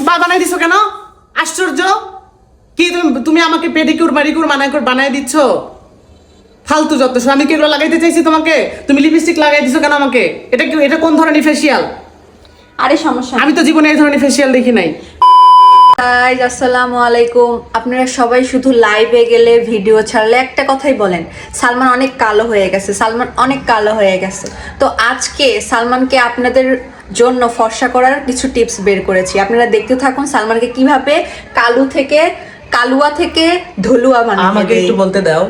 বা- বানাই দিছো কেন? আশ্চর্য। কি তুমি তুমি আমাকে পেডিকিউর ম্যারিকিউর বানাই করে বানাই দিচ্ছ? ফালতু যত। আমি কি এগুলো লাগাইতে চাইছি তোমাকে? তুমি লিপস্টিক লাগাই দিছো কেন আমাকে? এটা কি এটা কোন ধরনের ফেসিয়াল আরে সমস্যা আমি তো জীবনে এই ধরনের ফেসিয়াল দেখি নাই। গাইজ আসসালামু আলাইকুম। আপনারা সবাই শুধু লাইভে গেলে ভিডিও ছাড়লে একটা কথাই বলেন সালমান অনেক কালো হয়ে গেছে সালমান অনেক কালো হয়ে গেছে। তো আজকে সালমানকে আপনাদের জন্য ফর্সা করার কিছু টিপস বের করেছি। আপনারা দেখতে থাকুন সালমানকে কীভাবে কালু থেকে কালুয়া থেকে ধলুয়া বানিয়ে আমাকে একটু বলতে দাও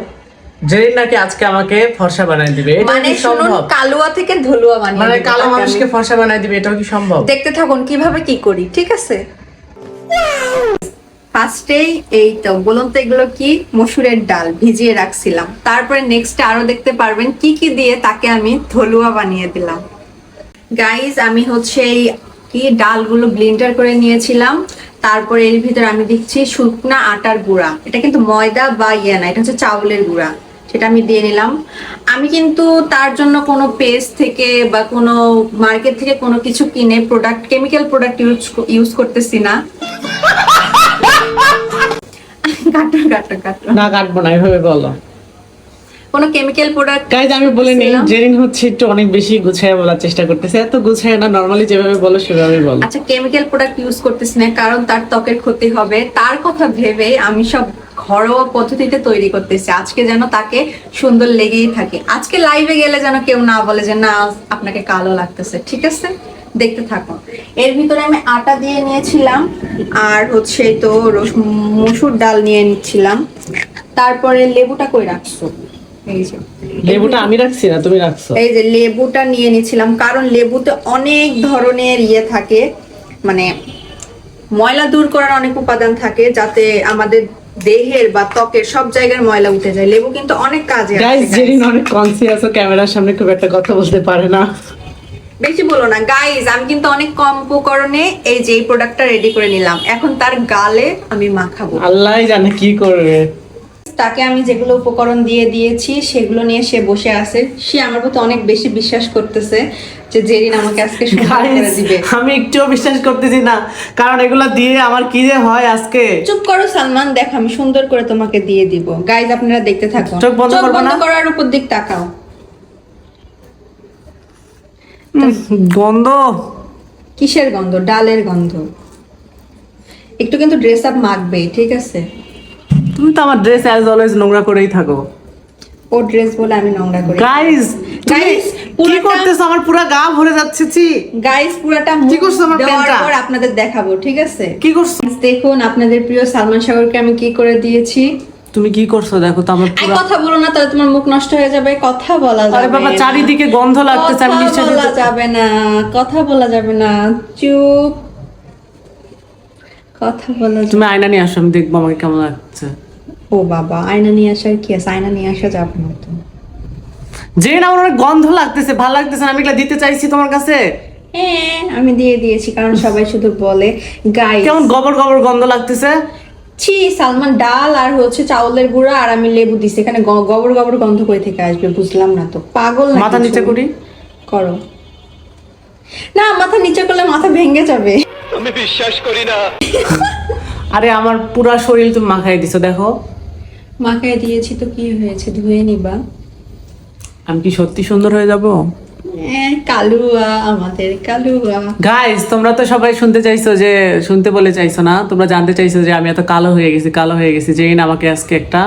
জেরিন নাকি আজকে আমাকে ফর্সা বানাই দিবে? এটা মানে শুনুন কালুয়া থেকে ধলুয়া বানিয়ে মানে কালো মানুষকে ফর্সা বানাই দিবে এটাও কি সম্ভব? দেখতে থাকুন কীভাবে কি করি ঠিক আছে? ফার্স্টেই এই তো, বলুন তো এগুলো কি? মসুরের ডাল, ভিজিয়ে রাখছিলাম। তারপরে নেক্সট আরও দেখতে পারবেন কি কি দিয়ে তাকে আমি থলুয়া বানিয়ে দিলাম। গাইজ আমি হচ্ছে এই কি ডালগুলো ব্লেন্ডার করে নিয়েছিলাম। তারপরে এর ভিতরে আমি দিচ্ছি শুকনা আটার গুঁড়া। এটা কিন্তু ময়দা বা ইয়ে না, এটা হচ্ছে চাউলের গুঁড়া। সেটা আমি দিয়ে নিলাম। আমি কিন্তু তার জন্য কোনো পেস্ট থেকে বা কোনো মার্কেট থেকে কোনো কিছু কিনে product chemical product use use করতেছি না। কাটো কাটো কাটো না কাটবো না এভাবে বলো। কোনো কেমিক্যাল প্রোডাক্ট গাইজ আমি বলে নিই ছিলাম। জেরিন হচ্ছে একটু অনেক বেশি গুছায় বলার চেষ্টা করতেছে। এত গুছায় না নর্মালি যেভাবে বলো সেভাবে বলো। আচ্ছা কেমিক্যাল প্রোডাক্ট ইউজ করতেছি না কারণ তার ত্বকের ক্ষতি হবে। তার কথা ভেবে আমি সব ঘরোয়া পদ্ধতিতে তৈরি করতেছে। আজকে যেন তাকে সুন্দর লেগেই থাকে। আজকে লাইভে গেলে যেন কেউ না বলে যে না আপনাকে কালো লাগতেছে। ঠিক আছে? দেখতে থাকুন। এর ভিতরে আমি আটা দিয়ে নিয়েছিলাম আর হচ্ছে তো মসুর ডাল নিয়ে নিচ্ছিলাম। তারপরে লেবুটা কই রাখছো? এই যে। লেবুটা আমি রাখছি না তুমি রাখছো? এই যে লেবুটা নিয়ে নিয়েছিলাম কারণ লেবুতে অনেক ধরনের ইয়ে থাকে। মানে ময়লা দূর করার অনেক উপাদান থাকে যাতে আমাদের দেহের বা ত্বকের সব জায়গার ময়লা উঠে যায়। লেবু কিন্তু অনেক কাজে গাইস জেরিন অনেক কনসিয়াস ও ক্যামেরার সামনে খুব একটা কথা বলতে পারে না। বেশি বলো না। গাইজ আমি কিন্তু অনেক কম উপকরণে এই যে এই প্রোডাক্টটা রেডি করে নিলাম। এখন তার গালে আমি মাখাবো। আল্লাহ জানে কি করবে। তাকে আমি যেগুলো উপকরণ দিয়ে দিয়েছি সেগুলো নিয়ে সে বসে আছে। সে আমার প্রতি অনেক বেশি বিশ্বাস করতেছে যে জেরিন আমাকে আজকে করে দিবে। আমি একটুও বিশ্বাস করতেছি না। কারণ এগুলো দিয়ে আমার কি যে হয় আজকে? চুপ করো সালমান দেখ আমি সুন্দর করে তোমাকে দিয়ে দিব। গাইজ আপনারা দেখতে থাকুন। চোখ বন্ধ করব না? করার উপর দিক তাকাও। গন্ধ। কিসের গন্ধ? ডালের গন্ধ। একটু কিন্তু ড্রেস আপ মাখবে ঠিক আছে? তুমি তো আমার ড্রেস অ্যাজ অলওয়েজ নোংরা করেই থাকো। ও ড্রেস বলে আমি নোংরা করি। গাইজ Guys, কি করতেছো? আমার পুরো গা ভরে যাচ্ছে ছি। গাইজ পুরাটা কি করছ আমার প্যান্টটা? পর আপনাদের দেখাবো ঠিক আছে? কি করছ? দেখুন আপনাদের প্রিয় সালমান সাগরকে আমি কি করে দিয়েছি। তুমি কি করছ? দেখো তো আমার পুরো কথা বলো না তাহলে তোমার মুখ নষ্ট হয়ে যাবে। কথা বলা যাবে আরে বাবা চারিদিকে গন্ধ লাগতেছে আমি নিঃশ্বাস বলা যাবে না কথা বলা যাবে না। চুপ। কথা বলা তুমি আয়না নিয়ে আসো আমি দেখব আমাকে কেমন লাগছে। ও বাবা আয়না নিয়ে আসার কি আছে? আয়না নিয়ে আসা যাবে না তো। যে না আমার অনেক গন্ধ লাগতেছে ভালো লাগতেছে না আমি এগুলা দিতে চাইছি তোমার কাছে। হ্যাঁ আমি দিয়ে দিয়েছি কারণ সবাই শুধু বলে গাই কেমন গবর গবর গন্ধ লাগতেছে? ছি সালমান ডাল আর হচ্ছে চাউলের গুঁড়া আর আমি লেবু দিছি এখানে গবর গবর গন্ধ করে থেকে আসবে বুঝলাম না তো। পাগল মাথা নিচে করি। করো। না মাথা নিচে করলে মাথা ভেঙে যাবে। আমি বিশ্বাস করি না। আরে আমার পুরা শরীর তুমি মাখাই দিছো দেখো। মাখায় দিয়েছি তো কি হয়েছে? ধুয়ে নিবা। আমি কি সত্যি সুন্দর হয়ে যাব? কালুয়া আমাদের কালুয়া। গাইস তোমরা তো সবাই শুনতে চাইছো যে শুনতে বলে চাইছো না তোমরা জানতে চাইছো যে আমি এত কালো হয়ে গেছি কালো হয়ে গেছি যেই আমাকে আজকে একটা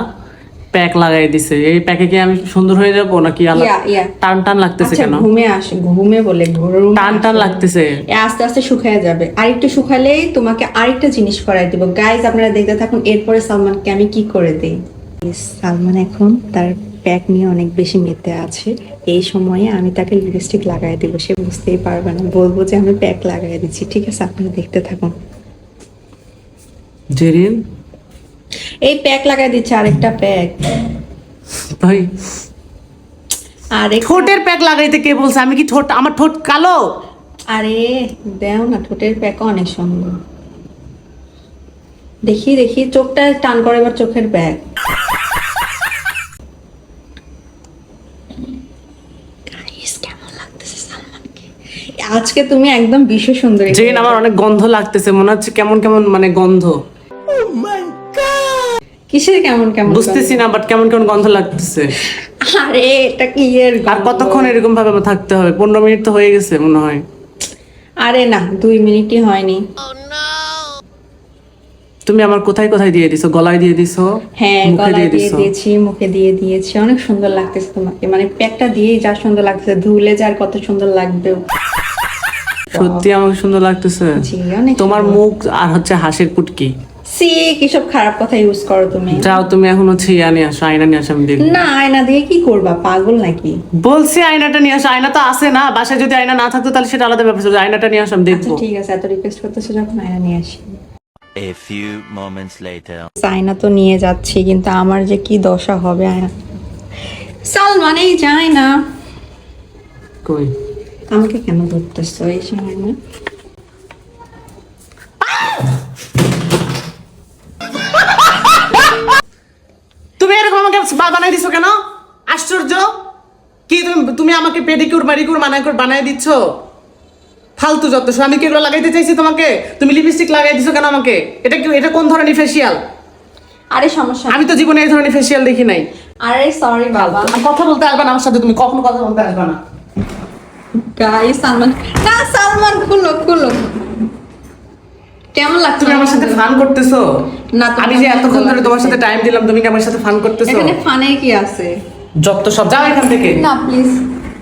প্যাক লাগাই দিছে। এই প্যাকে কি আমি সুন্দর হয়ে যাব নাকি। টান টান লাগতেছে আচ্ছা কেন? ঘুমে আসে ঘুমে বলে টান টান লাগতেছে। আস্তে আস্তে শুকায় যাবে। আরেকটু শুকালেই তোমাকে আরেকটা জিনিস করাই দিব। গাইজ আপনারা দেখতে থাকুন এরপরে সালমানকে আমি কি করে দেই? সালমান এখন তার প্যাক নিয়ে অনেক বেশি মেতে আছে। এই সময়ে আমি তাকে লিপস্টিক লাগাই দিব সে বুঝতেই পারবে না। বলব যে আমি প্যাক লাগাই দিচ্ছি ঠিক আছে? আপনারা দেখতে থাকুন। জেরিন? এই প্যাক লাগাই দিচ্ছে আরেকটা প্যাক ভাই আরেক ঠোঁটের প্যাক লাগাইতে কে বলছে? আমি কি ঠোঁট আমার ঠোঁট কালো? আরে দেও না ঠোঁটের প্যাক অনেক সুন্দর। দেখি দেখি চোখটা টান করে এবার চোখের ব্যাগ কেমন লাগতেছে সালমানকে আজকে তুমি একদম বিশ্ব সুন্দরী। জেন আমার অনেক গন্ধ লাগতেছে মনে হচ্ছে কেমন কেমন মানে গন্ধ। কিসের কেমন কেমন বুঝতেছি না বাট কেমন কেমন গন্ধ লাগতেছে। আরে এটা কি এর আর কতক্ষণ এরকম ভাবে থাকতে হবে? পনেরো মিনিট তো হয়ে গেছে মনে হয়। আরে না দুই মিনিটই হয়নি। তুমি আমার কোথায় কোথায় দিয়ে দিছো? গলায় দিয়ে দিছো? হ্যাঁ গলায় দিয়ে দিয়ে দিয়েছি মুখে দিয়ে দিয়েছি। অনেক সুন্দর লাগতেছে তোমাকে। মানে প্যাকটা দিয়েই যা সুন্দর লাগতেছে ধুলে যার কত সুন্দর লাগবে সত্যি আমাকে সুন্দর লাগতেছে। তোমার মুখ আর হচ্ছে হাসির পুটকি সি কিসব খারাপ কথা ইউজ করো তুমি? যাও তুমি এখন হচ্ছে ইয়া নিয়ে আসো আয়না নিয়ে আসো আমি দেখব। না আয়না দিয়ে কি করবা? পাগল নাকি? বলছি আয়নাটা নিয়ে আসো আয়না তো আছে না বাসায় যদি আয়না না থাকতো তাহলে সেটা আলাদা ব্যাপার ছিল আয়নাটা নিয়ে আসো আমি আচ্ছা দেখব ঠিক আছে এত রিকোয়েস্ট করতেছো যখন আয়না নিয়ে আসি। A few moments later. আয়না তো নিয়ে যাচ্ছি কিন্তু আমার যে কি দশা হবে আয়না সালমানেই যায় না কই? আমাকে কেন ধরতেছো এই সময়? না তুমি এরকম আমাকে বানাই দিছো কেন? আশ্চর্য। কি তুমি তুমি আমাকে পেডিকিউর ম্যাডিকিউর করে বানাই দিচ্ছ? ফালতু যত আমি কি এগুলো লাগাইতে চাইছি তোমাকে? তুমি লিপস্টিক লাগাই দিছো কেন আমাকে? এটা কি এটা কোন ধরনের ফেসিয়াল আরে সমস্যা আমি তো জীবনে এই ধরনের ফেসিয়াল দেখি নাই। আরে সরি বাবা। কথা বলতে আসবে না আমার সাথে তুমি কখনো কথা বলতে আসবে না। গাই সালমান না সালমান খুলো খুলো। কেমন লাগছে তুমি আমার সাথে ফান করতেছো? না, আমি যে এতক্ষণ ধরে তোমার সাথে টাইম দিলাম তুমি কি আমার সাথে ফান করতেছো? এখানে ফানে কি আছে? যত সব যাও এখান থেকে। না প্লিজ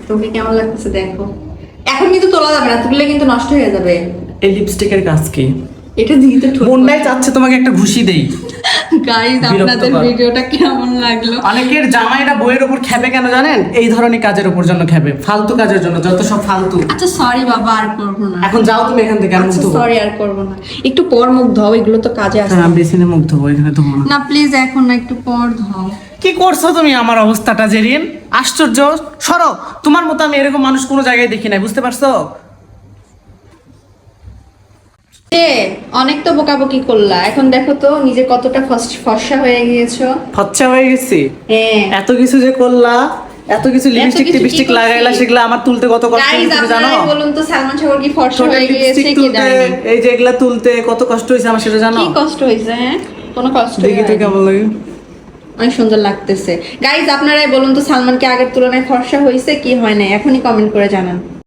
তোকে কেমন লাগতেছে দেখো। এখন কিন্তু তোলা যাবে না তুললে কিন্তু নষ্ট হয়ে যাবে। এই লিপস্টিকের কাজ কি? এটা চাচ্ছে তোমাকে একটা ঘুষি দেই। গাইজ আপনাদের ভিডিওটা কেমন লাগল? অনেকের জামাইরা বইয়ের উপর খেপে কেন জানেন? এই ধরনের কাজের উপর জন্য খেপে ফালতু কাজের জন্য যত সব ফালতু। আচ্ছা সরি বাবা আর করব না। এখন যাও তুমি এখান থেকে আচ্ছা। সরি আর করব না। একটু পর মুখ ধোও এগুলো তো কাজে আসে হ্যাঁ বেসিনে মুখ ধোবো এখানে না। না প্লিজ এখন না একটু পর ধোও। কি করছ তুমি আমার অবস্থাটা জেরিন? আশ্চর্য। সরো তোমার মতো আমি এরকম মানুষ কোনো জায়গায় দেখি নাই বুঝতে পারছ? অনেক তো বকাবকি করলা। এখন দেখো তো নিজে কতটা ফর্সা হয়ে গিয়েছো। ফচ্চা হয়ে গেছি? হ্যাঁ। এত কিছু যে করলা এত কিছু লিপস্টিক টিপস্টিক লাগাইলা সেগুলা আমার তুলতে কত কষ্ট হয়েছে তুমি জানো বলুন তো সালমান কি ফর্সা হয়ে গিয়েছে কি জানি? এই যে এগুলা তুলতে কত কষ্ট হয়েছে আমার সেটা জানো? কি কষ্ট হয়েছে হ্যাঁ? কোনো কষ্ট দেখি তো কেমন লাগে। অনেক সুন্দর লাগতেছে। গাইজ আপনারাই বলুন তো সালমান কি আগের তুলনায় ফর্সা হয়েছে কি হয় না এখনই কমেন্ট করে জানান।